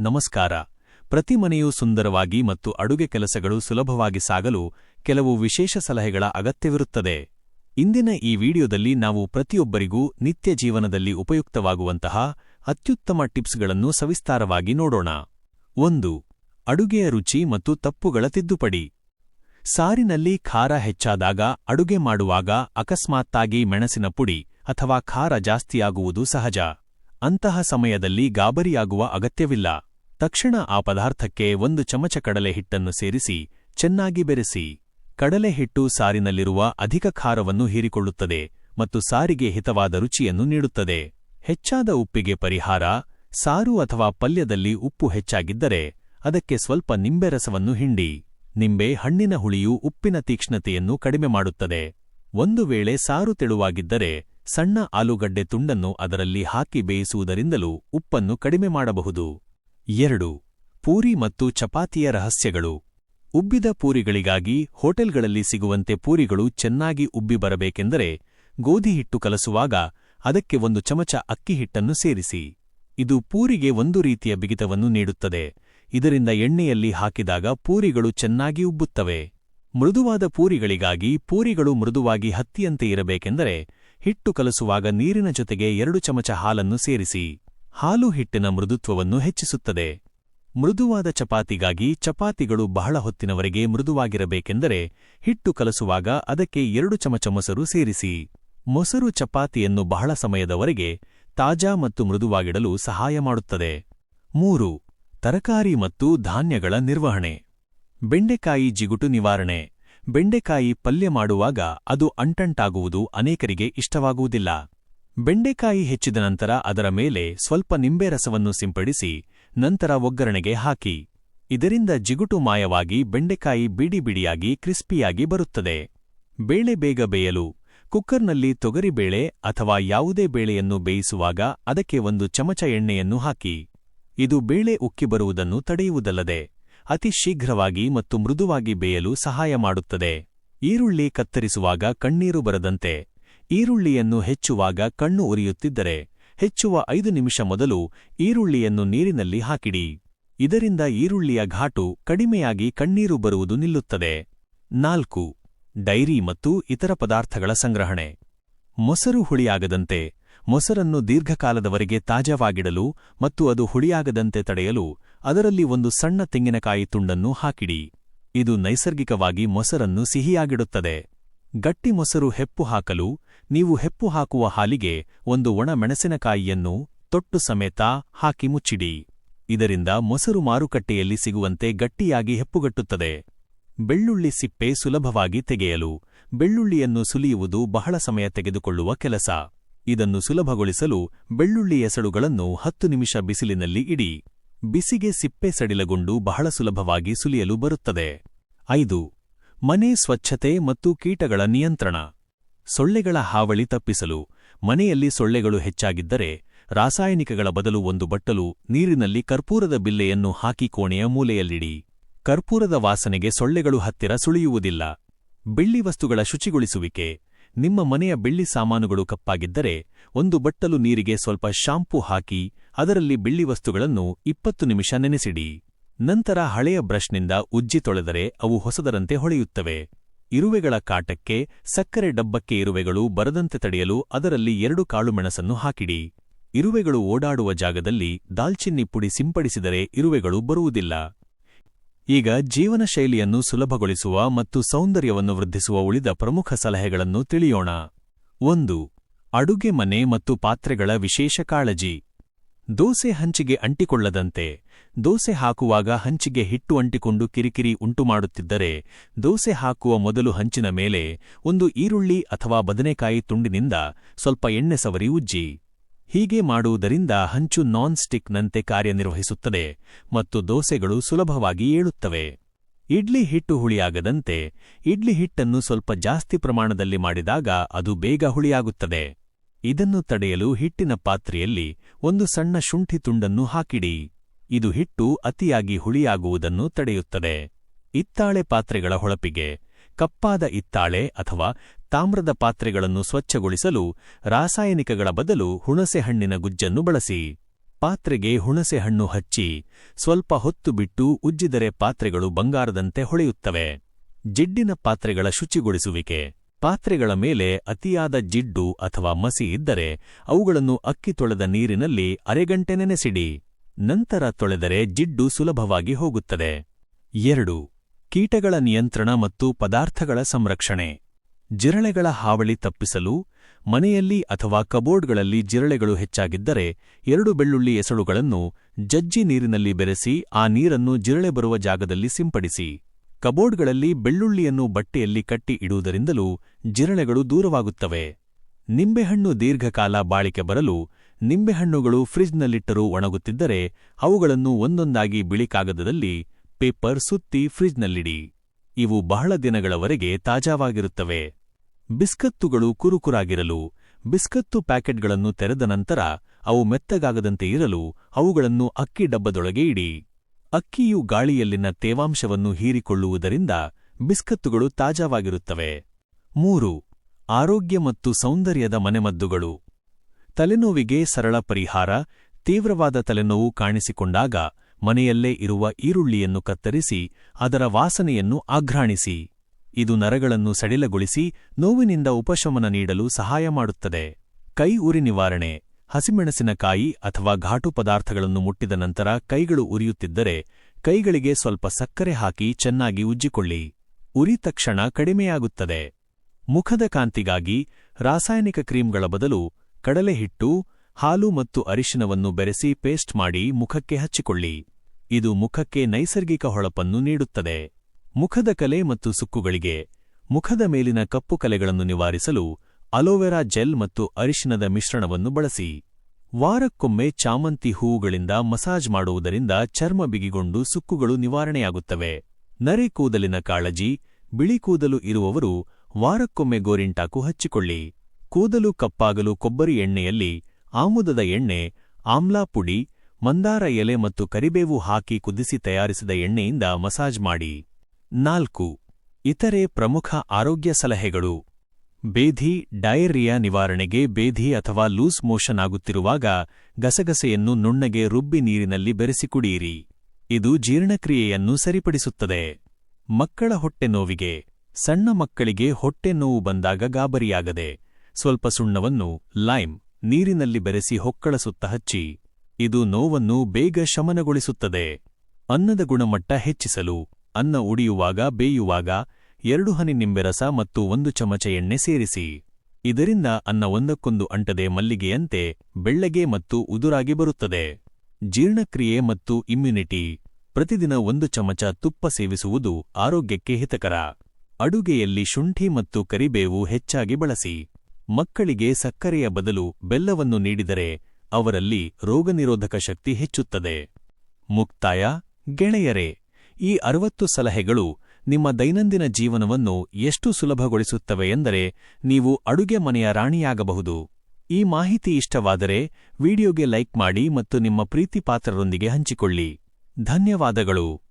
ನಮಸ್ಕಾರ. ಪ್ರತಿ ಮನೆಯೂ ಸುಂದರವಾಗಿ ಮತ್ತು ಅಡುಗೆ ಕೆಲಸಗಳು ಸುಲಭವಾಗಿ ಸಾಗಲು ಕೆಲವು ವಿಶೇಷ ಸಲಹೆಗಳ ಅಗತ್ಯವಿರುತ್ತದೆ. ಇಂದಿನ ಈ ವಿಡಿಯೋದಲ್ಲಿ ನಾವು ಪ್ರತಿಯೊಬ್ಬರಿಗೂ ನಿತ್ಯ ಜೀವನದಲ್ಲಿ ಉಪಯುಕ್ತವಾಗುವಂತಹ ಅತ್ಯುತ್ತಮ ಟಿಪ್ಸ್ಗಳನ್ನು ಸವಿಸ್ತಾರವಾಗಿ ನೋಡೋಣ. ಒಂದು, ಅಡುಗೆಯ ರುಚಿ ಮತ್ತು ತಪ್ಪುಗಳ ತಿದ್ದುಪಡಿ. ಸಾರಿನಲ್ಲಿ ಖಾರ ಹೆಚ್ಚಾದಾಗ ಅಡುಗೆ ಮಾಡುವಾಗ ಅಕಸ್ಮಾತ್ತಾಗಿ ಮೆಣಸಿನ ಪುಡಿ ಅಥವಾ ಖಾರ ಜಾಸ್ತಿಯಾಗುವುದು ಸಹಜ. ಅಂತಹ ಸಮಯದಲ್ಲಿ ಗಾಬರಿಯಾಗುವ ಅಗತ್ಯವಿಲ್ಲ. ತಕ್ಷಣ ಆ ಪದಾರ್ಥಕ್ಕೆ ಒಂದು ಚಮಚ ಕಡಲೆ ಹಿಟ್ಟನ್ನು ಸೇರಿಸಿ, ಚೆನ್ನಾಗಿ ಬೆರೆಸಿ. ಕಡಲೆ ಹಿಟ್ಟು ಸಾರಿನಲ್ಲಿರುವ ಅಧಿಕ ಖಾರವನ್ನು ಹೀರಿಕೊಳ್ಳುತ್ತದೆ ಮತ್ತು ಸಾರಿಗೆ ಹಿತವಾದ ರುಚಿಯನ್ನು ನೀಡುತ್ತದೆ. ಹೆಚ್ಚಾದ ಉಪ್ಪಿಗೆ ಪರಿಹಾರ, ಸಾರು ಅಥವಾ ಪಲ್ಯದಲ್ಲಿ ಉಪ್ಪು ಹೆಚ್ಚಾಗಿದ್ದರೆ ಅದಕ್ಕೆ ಸ್ವಲ್ಪ ನಿಂಬೆರಸವನ್ನು ಹಿಂಡಿ. ನಿಂಬೆ ಹಣ್ಣಿನ ಹುಳಿಯು ಉಪ್ಪಿನ ತೀಕ್ಷ್ಣತೆಯನ್ನು ಕಡಿಮೆ ಮಾಡುತ್ತದೆ. ಒಂದು ವೇಳೆ ಸಾರು ತೆಳುವಾಗಿದ್ದರೆ ಸಣ್ಣ ಆಲೂಗಡ್ಡೆ ತುಂಡನ್ನು ಅದರಲ್ಲಿ ಹಾಕಿ ಬೇಯಿಸುವುದರಿಂದಲೂ ಉಪ್ಪನ್ನು ಕಡಿಮೆ ಮಾಡಬಹುದು. ಎರಡು, ಪೂರಿ ಮತ್ತು ಚಪಾತಿಯ ರಹಸ್ಯಗಳು. ಉಬ್ಬಿದ ಪೂರಿಗಳಿಗಾಗಿ ಹೋಟೆಲ್ಗಳಲ್ಲಿ ಸಿಗುವಂತೆ ಪೂರಿಗಳು ಚೆನ್ನಾಗಿ ಉಬ್ಬಿ ಬರಬೇಕೆಂದರೆ ಗೋಧಿ ಹಿಟ್ಟು ಕಲಸುವಾಗ ಅದಕ್ಕೆ ಒಂದು ಚಮಚ ಅಕ್ಕಿ ಹಿಟ್ಟನ್ನು ಸೇರಿಸಿ. ಇದು ಪೂರಿಗೆ ಒಂದು ರೀತಿಯ ಬಿಗಿತವನ್ನು ನೀಡುತ್ತದೆ. ಇದರಿಂದ ಎಣ್ಣೆಯಲ್ಲಿ ಹಾಕಿದಾಗ ಪೂರಿಗಳು ಚೆನ್ನಾಗಿ ಉಬ್ಬುತ್ತವೆ. ಮೃದುವಾದ ಪೂರಿಗಳಿಗಾಗಿ ಪೂರಿಗಳು ಮೃದುವಾಗಿ ಹತ್ತಿಯಂತೆ ಇರಬೇಕೆಂದರೆ ಹಿಟ್ಟು ಕಲಸುವಾಗ ನೀರಿನ ಜೊತೆಗೆ ಎರಡು ಚಮಚ ಹಾಲನ್ನು ಸೇರಿಸಿ. ಹಾಲು ಹಿಟ್ಟಿನ ಮೃದುತ್ವವನ್ನು ಹೆಚ್ಚಿಸುತ್ತದೆ. ಮೃದುವಾದ ಚಪಾತಿಗಾಗಿ ಚಪಾತಿಗಳು ಬಹಳ ಹೊತ್ತಿನವರೆಗೆ ಮೃದುವಾಗಿರಬೇಕೆಂದರೆ ಹಿಟ್ಟು ಕಲಸುವಾಗ ಅದಕ್ಕೆ ಎರಡು ಚಮಚ ಮೊಸರು ಸೇರಿಸಿ. ಮೊಸರು ಚಪಾತಿಯನ್ನು ಬಹಳ ಸಮಯದವರೆಗೆ ತಾಜಾ ಮತ್ತು ಮೃದುವಾಗಿಡಲು ಸಹಾಯ ಮಾಡುತ್ತದೆ. ಮೂರು, ತರಕಾರಿ ಮತ್ತು ಧಾನ್ಯಗಳ ನಿರ್ವಹಣೆ. ಬೆಂಡೆಕಾಯಿ ಜಿಗುಟು ನಿವಾರಣೆ. ಬೆಂಡೆಕಾಯಿ ಪಲ್ಯ ಮಾಡುವಾಗ ಅದು ಅಂಟಂಟಾಗುವುದು ಅನೇಕರಿಗೆ ಇಷ್ಟವಾಗುವುದಿಲ್ಲ. ಬೆಂಡೆಕಾಯಿ ಹೆಚ್ಚಿದ ನಂತರ ಅದರ ಮೇಲೆ ಸ್ವಲ್ಪ ನಿಂಬೆ ರಸವನ್ನು ಸಿಂಪಡಿಸಿ ನಂತರ ಒಗ್ಗರಣೆಗೆ ಹಾಕಿ. ಇದರಿಂದ ಜಿಗುಟು ಮಾಯವಾಗಿ ಬೆಂಡೆಕಾಯಿ ಬಿಡಿ ಬಿಡಿಯಾಗಿ ಕ್ರಿಸ್ಪಿಯಾಗಿ ಬರುತ್ತದೆ. ಬೇಳೆ ಬೇಗ ಬೇಯಲು, ಕುಕ್ಕರ್ನಲ್ಲಿ ತೊಗರಿಬೇಳೆ ಅಥವಾ ಯಾವುದೇ ಬೇಳೆಯನ್ನು ಬೇಯಿಸುವಾಗ ಅದಕ್ಕೆ ಒಂದು ಚಮಚ ಎಣ್ಣೆಯನ್ನು ಹಾಕಿ. ಇದು ಬೇಳೆ ಉಕ್ಕಿ ಬರುವುದನ್ನು ತಡೆಯುವುದಲ್ಲದೆ, ಅತಿ ಶೀಘ್ರವಾಗಿ ಮತ್ತು ಮೃದುವಾಗಿ ಬೇಯಲು ಸಹಾಯ ಮಾಡುತ್ತದೆ. ಈರುಳ್ಳಿ ಕತ್ತರಿಸುವಾಗ ಕಣ್ಣೀರು ಬರದಂತೆ ಈರುಳ್ಳಿಯನ್ನು ಹೆಚ್ಚುವಾಗ ಕಣ್ಣು ಉರಿಯುತ್ತಿದ್ದರೆ ಹೆಚ್ಚುವ ಐದು ನಿಮಿಷ ಮೊದಲು ಈರುಳ್ಳಿಯನ್ನು ನೀರಿನಲ್ಲಿ ಹಾಕಿಡಿ. ಇದರಿಂದ ಈರುಳ್ಳಿಯ ಘಾಟು ಕಡಿಮೆಯಾಗಿ ಕಣ್ಣೀರು ಬರುವುದು ನಿಲ್ಲುತ್ತದೆ. ನಾಲ್ಕು. ಡೈರಿ ಮತ್ತು ಇತರ ಪದಾರ್ಥಗಳ ಸಂಗ್ರಹಣೆ. ಮೊಸರು ಹುಳಿಯಾಗದಂತೆ ಮೊಸರನ್ನು ದೀರ್ಘಕಾಲದವರೆಗೆ ತಾಜಾವಾಗಿಡಲು ಮತ್ತು ಅದು ಹುಳಿಯಾಗದಂತೆ ತಡೆಯಲು ಅದರಲ್ಲಿ ಒಂದು ಸಣ್ಣ ತೆಂಗಿನಕಾಯಿ ತುಂಡನ್ನು ಹಾಕಿಡಿ. ಇದು ನೈಸರ್ಗಿಕವಾಗಿ ಮೊಸರನ್ನು ಸಿಹಿಯಾಗಿಡುತ್ತದೆ. ಗಟ್ಟಿ ಮೊಸರು ಹೆಪ್ಪು ಹಾಕಲು ನೀವು ಹೆಪ್ಪು ಹಾಕುವ ಹಾಲಿಗೆ ಒಂದು ಒಣ ಮೆಣಸಿನಕಾಯಿಯನ್ನು ತೊಟ್ಟು ಸಮೇತ ಹಾಕಿ ಮುಚ್ಚಿಡಿ. ಇದರಿಂದ ಮೊಸರು ಮಾರುಕಟ್ಟೆಯಲ್ಲಿ ಸಿಗುವಂತೆ ಗಟ್ಟಿಯಾಗಿ ಹೆಪ್ಪುಗಟ್ಟುತ್ತದೆ. ಬೆಳ್ಳುಳ್ಳಿ ಸಿಪ್ಪೆ ಸುಲಭವಾಗಿ ತೆಗೆಯಲು, ಬೆಳ್ಳುಳ್ಳಿಯನ್ನು ಸುಲಿಯುವುದು ಬಹಳ ಸಮಯ ತೆಗೆದುಕೊಳ್ಳುವ ಕೆಲಸ. ಇದನ್ನು ಸುಲಭಗೊಳಿಸಲು ಬೆಳ್ಳುಳ್ಳಿ ಎಸಳುಗಳನ್ನು ಹತ್ತು ನಿಮಿಷ ಬಿಸಿಲಿನಲ್ಲಿ ಇಡಿ. ಬಿಸಿಗೆ ಸಿಪ್ಪೆ ಸಡಿಲಗೊಂಡು ಬಹಳ ಸುಲಭವಾಗಿ ಸುಲಿಯಲು ಬರುತ್ತದೆ. ಐದು. ಮನೆ ಸ್ವಚ್ಛತೆ ಮತ್ತು ಕೀಟಗಳ ನಿಯಂತ್ರಣ. ಸೊಳ್ಳೆಗಳ ಹಾವಳಿ ತಪ್ಪಿಸಲು, ಮನೆಯಲ್ಲಿ ಸೊಳ್ಳೆಗಳು ಹೆಚ್ಚಾಗಿದ್ದರೆ ರಾಸಾಯನಿಕಗಳ ಬದಲು ಒಂದು ಬಟ್ಟಲು ನೀರಿನಲ್ಲಿ ಕರ್ಪೂರದ ಬಿಲ್ಲೆಯನ್ನು ಹಾಕಿ ಕೋಣೆಯ ಮೂಲೆಯಲ್ಲಿಡಿ. ಕರ್ಪೂರದ ವಾಸನೆಗೆ ಸೊಳ್ಳೆಗಳು ಹತ್ತಿರ ಸುಳಿಯುವುದಿಲ್ಲ. ಬೆಳ್ಳಿ ವಸ್ತುಗಳ ಶುಚಿಗೊಳಿಸುವಿಕೆ. ನಿಮ್ಮ ಮನೆಯ ಬೆಳ್ಳಿ ಸಾಮಾನುಗಳು ಕಪ್ಪಾಗಿದ್ದರೆ ಒಂದು ಬಟ್ಟಲು ನೀರಿಗೆ ಸ್ವಲ್ಪ ಶಾಂಪೂ ಹಾಕಿ, ಅದರಲ್ಲಿ ಬೆಳ್ಳಿ ವಸ್ತುಗಳನ್ನು ಇಪ್ಪತ್ತು ನಿಮಿಷ ನೆನೆಸಿಡಿ. ನಂತರ ಹಳೆಯ ಬ್ರಷ್ನಿಂದ ಉಜ್ಜಿ ತೊಳೆದರೆ ಅವು ಹೊಸದರಂತೆ ಹೊಳೆಯುತ್ತವೆ. ಇರುವೆಗಳ ಕಾಟಕ್ಕೆ, ಸಕ್ಕರೆ ಡಬ್ಬಕ್ಕೆ ಇರುವೆಗಳು ಬರದಂತೆ ತಡೆಯಲು ಅದರಲ್ಲಿ ಎರಡು ಕಾಳುಮೆಣಸನ್ನು ಹಾಕಿಡಿ. ಇರುವೆಗಳು ಓಡಾಡುವ ಜಾಗದಲ್ಲಿ ದಾಲ್ಚಿನ್ನಿ ಪುಡಿ ಸಿಂಪಡಿಸಿದರೆ ಇರುವೆಗಳು ಬರುವುದಿಲ್ಲ. ಈಗ ಜೀವನ ಶೈಲಿಯನ್ನು ಸುಲಭಗೊಳಿಸುವ ಮತ್ತು ಸೌಂದರ್ಯವನ್ನು ವೃದ್ಧಿಸುವ ಉಳಿದ ಪ್ರಮುಖ ಸಲಹೆಗಳನ್ನು ತಿಳಿಯೋಣ. ಒಂದು, ಅಡುಗೆ ಮನೆ ಮತ್ತು ಪಾತ್ರೆಗಳ ವಿಶೇಷ ಕಾಳಜಿ. ದೋಸೆ ಹಂಚಿಗೆ ಅಂಟಿಕೊಳ್ಳದಂತೆ ದೋಸೆ ಹಾಕುವಾಗ ಹಂಚಿಗೆ ಹಿಟ್ಟು ಅಂಟಿಕೊಂಡು ಕಿರಿಕಿರಿ ಉಂಟುಮಾಡುತ್ತಿದ್ದರೆ ದೋಸೆ ಹಾಕುವ ಮೊದಲು ಹಂಚಿನ ಮೇಲೆ ಒಂದು ಈರುಳ್ಳಿ ಅಥವಾ ಬದನೆಕಾಯಿ ತುಂಡಿನಿಂದ ಸ್ವಲ್ಪ ಎಣ್ಣೆ ಸವರಿ ಉಜ್ಜಿ. ಹೀಗೆ ಮಾಡುವುದರಿಂದ ಹಂಚು ನಾನ್ ಸ್ಟಿಕ್ನಂತೆ ಕಾರ್ಯನಿರ್ವಹಿಸುತ್ತದೆ ಮತ್ತು ದೋಸೆಗಳು ಸುಲಭವಾಗಿ ಏಳುತ್ತವೆ. ಇಡ್ಲಿ ಹಿಟ್ಟು ಹುಳಿಯಾಗದಂತೆ ಇಡ್ಲಿ ಹಿಟ್ಟನ್ನು ಸ್ವಲ್ಪ ಜಾಸ್ತಿ ಪ್ರಮಾಣದಲ್ಲಿ ಮಾಡಿದಾಗ ಅದು ಬೇಗ ಹುಳಿಯಾಗುತ್ತದೆ. ಇದನ್ನು ತಡೆಯಲು ಹಿಟ್ಟಿನ ಪಾತ್ರೆಯಲ್ಲಿ ಒಂದು ಸಣ್ಣ ಶುಂಠಿ ತುಂಡನ್ನು ಹಾಕಿಡಿ. ಇದು ಹಿಟ್ಟು ಅತಿಯಾಗಿ ಹುಳಿಯಾಗುವುದನ್ನು ತಡೆಯುತ್ತದೆ. ಇತ್ತಾಳೆ ಪಾತ್ರೆಗಳ ಹೊಳಪಿಗೆ ಕಪ್ಪಾದ ಇತ್ತಾಳೆ ಅಥವಾ ತಾಮ್ರದ ಪಾತ್ರೆಗಳನ್ನು ಸ್ವಚ್ಛಗೊಳಿಸಲು ರಾಸಾಯನಿಕಗಳ ಬದಲು ಹುಣಸೆಹಣ್ಣಿನ ಗುಜ್ಜನ್ನು ಬಳಸಿ. ಪಾತ್ರೆಗೆ ಹುಣಸೆಹಣ್ಣು ಹಚ್ಚಿ ಸ್ವಲ್ಪ ಹೊತ್ತು ಬಿಟ್ಟು ಉಜ್ಜಿದರೆ ಪಾತ್ರೆಗಳು ಬಂಗಾರದಂತೆ ಹೊಳೆಯುತ್ತವೆ. ಜಿಡ್ಡಿನ ಪಾತ್ರೆಗಳ ಶುಚಿಗೊಳಿಸುವಿಕೆ. ಪಾತ್ರೆಗಳ ಮೇಲೆ ಅತಿಯಾದ ಜಿಡ್ಡು ಅಥವಾ ಮಸಿ ಇದ್ದರೆ ಅವುಗಳನ್ನು ಅಕ್ಕಿ ತೊಳೆದ ನೀರಿನಲ್ಲಿ ಅರೆಗಂಟೆ ನೆನೆಸಿಡಿ ನಂತರ ತೊಳೆದರೆ ಜಿಡ್ಡು ಸುಲಭವಾಗಿ ಹೋಗುತ್ತದೆ. ಎರಡು. ಕೀಟಗಳ ನಿಯಂತ್ರಣ ಮತ್ತು ಪದಾರ್ಥಗಳ ಸಂರಕ್ಷಣೆ. ಜಿರಳೆಗಳ ಹಾವಳಿ ತಪ್ಪಿಸಲು, ಮನೆಯಲ್ಲಿ ಅಥವಾ ಕಬೋರ್ಡ್ಗಳಲ್ಲಿ ಜಿರಳೆಗಳು ಹೆಚ್ಚಾಗಿದ್ದರೆ ಎರಡು ಬೆಳ್ಳುಳ್ಳಿ ಎಸಳುಗಳನ್ನು ಜಜ್ಜಿ ನೀರಿನಲ್ಲಿ ಬೆರೆಸಿ ಆ ನೀರನ್ನು ಜಿರಳೆ ಬರುವ ಜಾಗದಲ್ಲಿ ಸಿಂಪಡಿಸಿ. ಕಬೋರ್ಡ್ಗಳಲ್ಲಿ ಬೆಳ್ಳುಳ್ಳಿಯನ್ನು ಬಟ್ಟೆಯಲ್ಲಿ ಕಟ್ಟಿ ಇಡುವುದರಿಂದಲೂ ಜಿರಳೆಗಳು ದೂರವಾಗುತ್ತವೆ. ನಿಂಬೆಹಣ್ಣು ದೀರ್ಘಕಾಲ ಬಾಳಿಕೆ ಬರಲು ನಿಂಬೆಹಣ್ಣುಗಳು ಫ್ರಿಜ್ನಲ್ಲಿಟ್ಟರೂ ಒಣಗುತ್ತಿದ್ದರೆ ಅವುಗಳನ್ನು ಒಂದೊಂದಾಗಿ ಬಿಳಿ ಕಾಗದದಲ್ಲಿ ಪೇಪರ್ ಸುತ್ತಿ ಫ್ರಿಜ್ನಲ್ಲಿಡಿ. ಇವು ಬಹಳ ದಿನಗಳವರೆಗೆ ತಾಜಾವಾಗಿರುತ್ತವೆ. ಬಿಸ್ಕತ್ತುಗಳು ಕುರುಕುರಾಗಿರಲು, ಬಿಸ್ಕತ್ತು ಪ್ಯಾಕೆಟ್ಗಳನ್ನು ತೆರೆದ ನಂತರ ಅವು ಮೆತ್ತಗಾಗದಂತೆ ಇರಲು ಅವುಗಳನ್ನು ಅಕ್ಕಿ ಡಬ್ಬದೊಳಗೆ ಇಡಿ. ಅಕ್ಕಿಯು ಗಾಳಿಯಲ್ಲಿನ ತೇವಾಂಶವನ್ನು ಹೀರಿಕೊಳ್ಳುವುದರಿಂದ ಬಿಸ್ಕತ್ತುಗಳು ತಾಜಾವಾಗಿರುತ್ತವೆ. ಮೂರು, ಆರೋಗ್ಯ ಮತ್ತು ಸೌಂದರ್ಯದ ಮನೆಮದ್ದುಗಳು. ತಲೆನೋವಿಗೆ ಸರಳ ಪರಿಹಾರ, ತೀವ್ರವಾದ ತಲೆನೋವು ಕಾಣಿಸಿಕೊಂಡಾಗ ಮನೆಯಲ್ಲೇ ಇರುವ ಈರುಳ್ಳಿಯನ್ನು ಕತ್ತರಿಸಿ, ಅದರ ವಾಸನೆಯನ್ನು ಆಘ್ರಾಣಿಸಿ. ಇದು ನರಗಳನ್ನು ಸಡಿಲಗೊಳಿಸಿ, ನೋವಿನಿಂದ ಉಪಶಮನ ನೀಡಲು ಸಹಾಯ ಮಾಡುತ್ತದೆ. ಕೈ ಉರಿ ನಿವಾರಣೆ. ಹಸಿಮೆಣಸಿನಕಾಯಿ ಅಥವಾ ಘಾಟು ಪದಾರ್ಥಗಳನ್ನು ಮುಟ್ಟಿದ ನಂತರ ಕೈಗಳು ಉರಿಯುತ್ತಿದ್ದರೆ ಕೈಗಳಿಗೆ ಸ್ವಲ್ಪ ಸಕ್ಕರೆ ಹಾಕಿ ಚೆನ್ನಾಗಿ ಉಜ್ಜಿಕೊಳ್ಳಿ. ಉರಿ ತಕ್ಷಣ ಕಡಿಮೆಯಾಗುತ್ತದೆ. ಮುಖದ ಕಾಂತಿಗಾಗಿ ರಾಸಾಯನಿಕ ಕ್ರೀಮ್ಗಳ ಬದಲು ಕಡಲೆ ಹಿಟ್ಟು, ಹಾಲು ಮತ್ತು ಅರಿಶಿನವನ್ನು ಬೆರೆಸಿ ಪೇಸ್ಟ್ ಮಾಡಿ ಮುಖಕ್ಕೆ ಹಚ್ಚಿಕೊಳ್ಳಿ. ಇದು ಮುಖಕ್ಕೆ ನೈಸರ್ಗಿಕ ಹೊಳಪನ್ನು ನೀಡುತ್ತದೆ. ಮುಖದ ಕಲೆ ಮತ್ತು ಸುಕ್ಕುಗಳಿಗೆ ಮುಖದ ಮೇಲಿನ ಕಪ್ಪು ಕಲೆಗಳನ್ನು ನಿವಾರಿಸಲು ಅಲೋವೆರಾ ಜೆಲ್ ಮತ್ತು ಅರಿಶಿನದ ಮಿಶ್ರಣವನ್ನು ಬಳಸಿ. ವಾರಕ್ಕೊಮ್ಮೆ ಚಾಮಂತಿ ಹೂವುಗಳಿಂದ ಮಸಾಜ್ ಮಾಡುವುದರಿಂದ ಚರ್ಮ ಬಿಗಿಗೊಂಡು ಸುಕ್ಕುಗಳು ನಿವಾರಣೆಯಾಗುತ್ತವೆ. ನರೆ ಕೂದಲಿನ ಕಾಳಜಿ, ಬಿಳಿ ಕೂದಲು ಇರುವವರು ವಾರಕ್ಕೊಮ್ಮೆ ಗೋರಿಂಟಾಕು ಹಚ್ಚಿಕೊಳ್ಳಿ. ಕೂದಲು ಕಪ್ಪಾಗಲು ಕೊಬ್ಬರಿ ಎಣ್ಣೆಯಲ್ಲಿ ಆಮುದದ ಎಣ್ಣೆ, ಆಮ್ಲಾ ಪುಡಿ, ಮಂದಾರ ಎಲೆ ಮತ್ತು ಕರಿಬೇವು ಹಾಕಿ ಕುದಿಸಿ ತಯಾರಿಸಿದ ಎಣ್ಣೆಯಿಂದ ಮಸಾಜ್ ಮಾಡಿ. ನಾಲ್ಕು. ಇತರೆ ಪ್ರಮುಖ ಆರೋಗ್ಯ ಸಲಹೆಗಳು. ಬೇಧಿ ಡಯೇರಿಯಾ ನಿವಾರಣೆಗೆ ಬೇಧಿ ಅಥವಾ ಲೂಸ್ ಮೋಷನ್ ಆಗುತ್ತಿರುವಾಗ ಗಸಗಸೆಯನ್ನು ನುಣ್ಣಗೆ ರುಬ್ಬಿ ನೀರಿನಲ್ಲಿ ಬೆರೆಸಿ ಕುಡಿಯಿರಿ. ಇದು ಜೀರ್ಣಕ್ರಿಯೆಯನ್ನು ಸರಿಪಡಿಸುತ್ತದೆ. ಮಕ್ಕಳ ಹೊಟ್ಟೆ ನೋವಿಗೆ, ಸಣ್ಣ ಮಕ್ಕಳಿಗೆ ಹೊಟ್ಟೆ ನೋವು ಬಂದಾಗ ಗಾಬರಿಯಾಗದೆ, ಸ್ವಲ್ಪ ಸುಣ್ಣವನ್ನು, ಲೈಮ್, ನೀರಿನಲ್ಲಿ ಬೆರೆಸಿ ಹೊಕ್ಕಳ ಸುತ್ತ ಹಚ್ಚಿ. ಇದು ನೋವನ್ನು ಬೇಗ ಶಮನಗೊಳಿಸುತ್ತದೆ. ಅನ್ನದ ಗುಣಮಟ್ಟ ಹೆಚ್ಚಿಸಲು, ಅನ್ನ ಉಡಿಯುವಾಗ ಬೇಯುವಾಗ ಎರಡು ಹನಿ ನಿಂಬೆರಸ ಮತ್ತು ಒಂದು ಚಮಚ ಎಣ್ಣೆ ಸೇರಿಸಿ. ಇದರಿಂದ ಅನ್ನ ಒಂದಕ್ಕೊಂದು ಅಂಟದೆ ಮಲ್ಲಿಗೆಯಂತೆ ಬೆಳ್ಳಗೆ ಮತ್ತು ಉದುರಾಗಿ ಬರುತ್ತದೆ. ಜೀರ್ಣಕ್ರಿಯೆ ಮತ್ತು ಇಮ್ಯುನಿಟಿ ಪ್ರತಿದಿನ ಒಂದು ಚಮಚ ತುಪ್ಪ ಸೇವಿಸುವುದು ಆರೋಗ್ಯಕ್ಕೆ ಹಿತಕರ. ಅಡುಗೆಯಲ್ಲಿ ಶುಂಠಿ ಮತ್ತು ಕರಿಬೇವು ಹೆಚ್ಚಾಗಿ ಬಳಸಿ. ಮಕ್ಕಳಿಗೆ ಸಕ್ಕರೆಯ ಬದಲು ಬೆಲ್ಲವನ್ನು ನೀಡಿದರೆ ಅವರಲ್ಲಿ ರೋಗನಿರೋಧಕ ಶಕ್ತಿ ಹೆಚ್ಚುತ್ತದೆ. ಮುಕ್ತಾಯ ಗೆಳೆಯರೇ, ಈ ಅರವತ್ತು ಸಲಹೆಗಳು ನಿಮ್ಮ ದೈನಂದಿನ ಜೀವನವನ್ನು ಎಷ್ಟು ಸುಲಭಗೊಳಿಸುತ್ತವೆ ಎಂದರೆ ನೀವು ಅಡುಗೆ ಮನೆಯ ರಾಣಿಯಾಗಬಹುದು. ಈ ಮಾಹಿತಿ ಇಷ್ಟವಾದರೆ ವಿಡಿಯೋಗೆ ಲೈಕ್ ಮಾಡಿ ಮತ್ತು ನಿಮ್ಮ ಪ್ರೀತಿಪಾತ್ರರೊಂದಿಗೆ ಹಂಚಿಕೊಳ್ಳಿ. ಧನ್ಯವಾದಗಳು.